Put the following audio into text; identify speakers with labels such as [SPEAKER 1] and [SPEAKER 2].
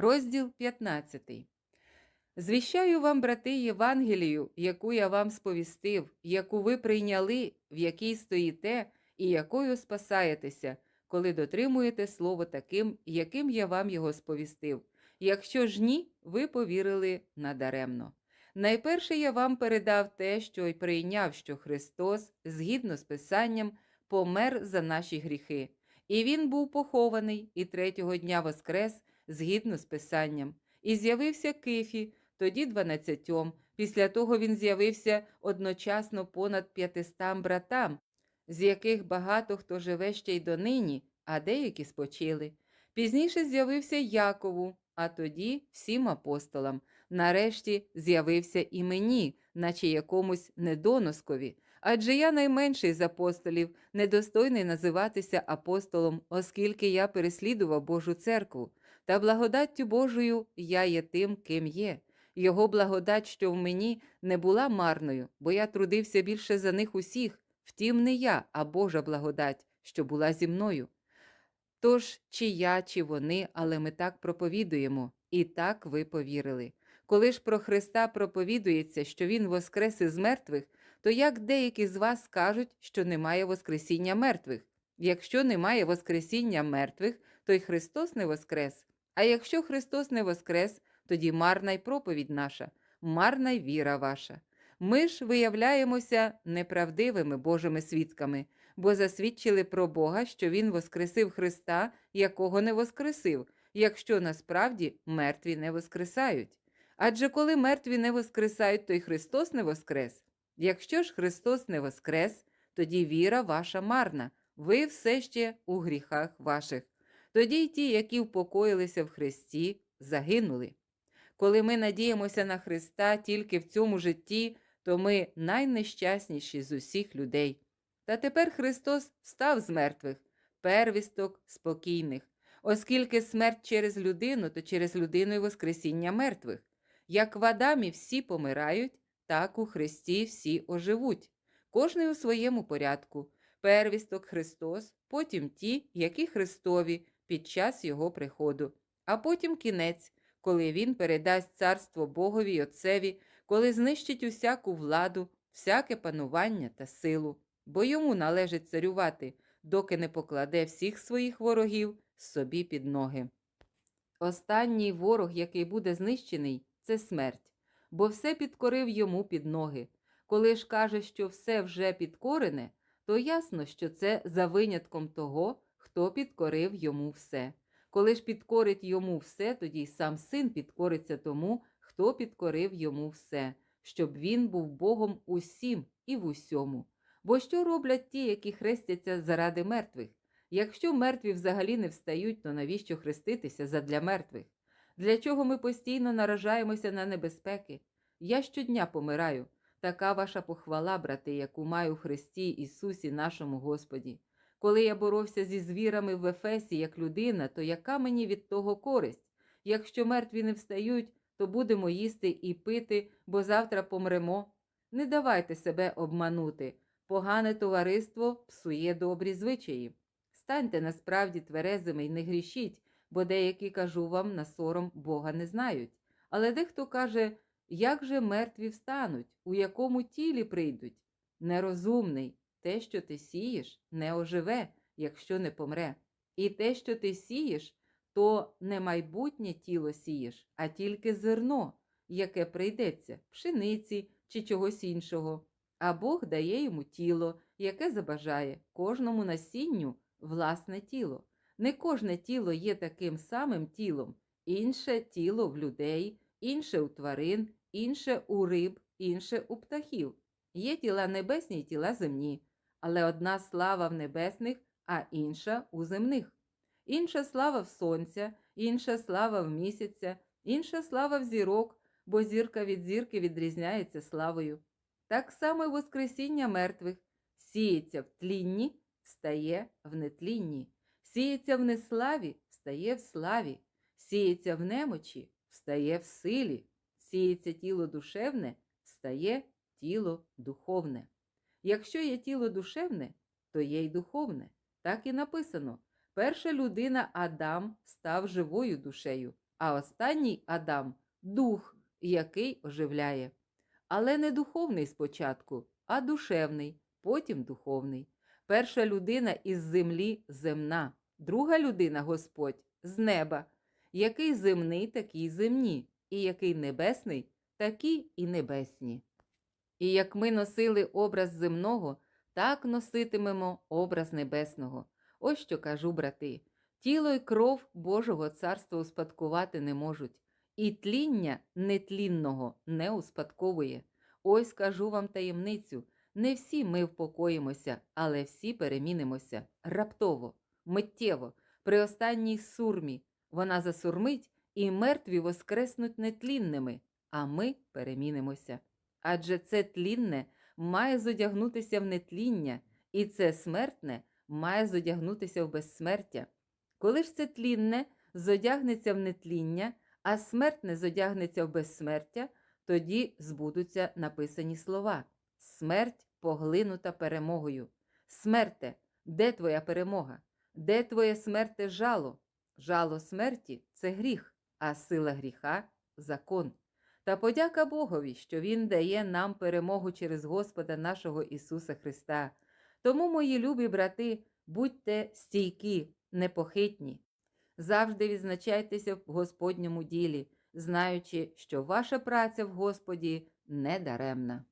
[SPEAKER 1] Розділ 15. Звіщаю вам, брати, Євангелію, яку я вам сповістив, яку ви прийняли, в якій стоїте, і якою спасаєтеся, коли дотримуєте слово таким, яким я вам його сповістив. Якщо ж ні, ви повірили надаремно. Найперше я вам передав те, що й прийняв, що Христос, згідно з Писанням, помер за наші гріхи, і Він був похований, і третього дня воскрес, згідно з Писанням, і з'явився Кифі, тоді дванадцятьом. Після того він з'явився одночасно понад п'ятистам братам, з яких багато хто живе ще й донині, а деякі спочили. Пізніше з'явився Якову, а тоді всім апостолам. Нарешті з'явився і мені, наче якомусь недоноскові. Адже я найменший з апостолів, недостойний називатися апостолом, оскільки я переслідував Божу церкву. Та благодаттю Божою я є тим, ким є. Його благодать, що в мені, не була марною, бо я трудився більше за них усіх, втім, не я, а Божа благодать, що була зі мною. Тож, чи я, чи вони, але ми так проповідуємо, і так ви повірили. Коли ж про Христа проповідується, що Він воскрес із мертвих, то як деякі з вас скажуть, що немає Воскресіння мертвих? Якщо немає Воскресіння мертвих, то й Христос не воскрес. А якщо Христос не воскрес, тоді марна й проповідь наша, марна й віра ваша. Ми ж виявляємося неправдивими Божими свідками, бо засвідчили про Бога, що Він воскресив Христа, якого не воскресив, якщо насправді мертві не воскресають. Адже коли мертві не воскресають, то й Христос не воскрес. Якщо ж Христос не воскрес, тоді віра ваша марна, ви все ще у гріхах ваших. Тоді й ті, які впокоїлися в Христі, загинули. Коли ми надіємося на Христа тільки в цьому житті, то ми найнещасніші з усіх людей. Та тепер Христос встав з мертвих, первісток спокійних, оскільки смерть через людину, то через людину й Воскресіння мертвих. Як в Адамі всі помирають, так у Христі всі оживуть, кожний у своєму порядку. Первісток Христос, потім ті, які Христові під час Його приходу, а потім кінець, коли Він передасть царство Богові й Отцеві, коли знищить усяку владу, всяке панування та силу, бо йому належить царювати, доки не покладе всіх своїх ворогів собі під ноги. Останній ворог, який буде знищений, це смерть, бо все підкорив йому під ноги. Коли ж каже, що все вже підкорене, то ясно, що це за винятком того, хто підкорив йому все. Коли ж підкорить йому все, тоді й сам син підкориться тому, хто підкорив йому все, щоб він був Богом усім і в усьому. Бо що роблять ті, які хрестяться заради мертвих? Якщо мертві взагалі не встають, то навіщо хреститися задля мертвих? Для чого ми постійно наражаємося на небезпеки? Я щодня помираю. Така ваша похвала, брати, яку маю в Христі Ісусі нашому Господі. Коли я боровся зі звірами в Ефесі як людина, то яка мені від того користь? Якщо мертві не встають, то будемо їсти і пити, бо завтра помремо. Не давайте себе обманути. Погане товариство псує добрі звичаї. Станьте насправді тверезими й не грішіть, бо деякі, кажу вам, на сором Бога не знають. Але дехто каже, як же мертві встануть, у якому тілі прийдуть? Нерозумний, те, що ти сієш, не оживе, якщо не помре. І те, що ти сієш, то не майбутнє тіло сієш, а тільки зерно, яке прийдеться, пшениці чи чогось іншого. А Бог дає йому тіло, яке забажає, кожному насінню власне тіло. Не кожне тіло є таким самим тілом, інше тіло в людей, інше у тварин, інше у риб, інше у птахів. Є тіла небесні й тіла земні, але одна слава в небесних, а інша у земних. Інша слава в сонця, інша слава в місяця, інша слава в зірок, бо зірка від зірки відрізняється славою. Так само й Воскресіння мертвих сіється в тлінні, стає в нетлінні, сіється в неславі, стає в славі, сіється в немочі, встає в силі, сіється тіло душевне, стає тіло духовне. Якщо є тіло душевне, то є й духовне. Так і написано: перша людина Адам став живою душею, а останній Адам дух, який оживляє. Але не духовний спочатку, а душевний, потім духовний. Перша людина із землі земна, друга людина Господь з неба. Який земний, такий земні, і який небесний, такі і небесні. І як ми носили образ земного, так носитимемо образ небесного. Ось що кажу, брати. Тіло й кров Божого царства успадкувати не можуть, і тління нетлінного не успадковує. Ось кажу вам таємницю: не всі ми впокоїмося, але всі перемінимося раптово, миттєво, при останній сурмі. Вона засурмить, і мертві воскреснуть нетлінними, а ми перемінимося. Адже це тлінне має зодягнутися в нетління, і це смертне має зодягнутися в безсмертя. Коли ж це тлінне зодягнеться в нетління, а смертне зодягнеться в безсмертя, тоді збудуться написані слова: Смерть поглинута перемогою. Смерте, де твоя перемога? Де твоє смерте жало? Жало смерті це гріх, а сила гріха закон. Та подяка Богові, що Він дає нам перемогу через Господа нашого Ісуса Христа. Тому, мої любі брати, будьте стійкі, непохитні. Завжди відзначайтеся в Господньому ділі, знаючи, що ваша праця в Господі не даремна.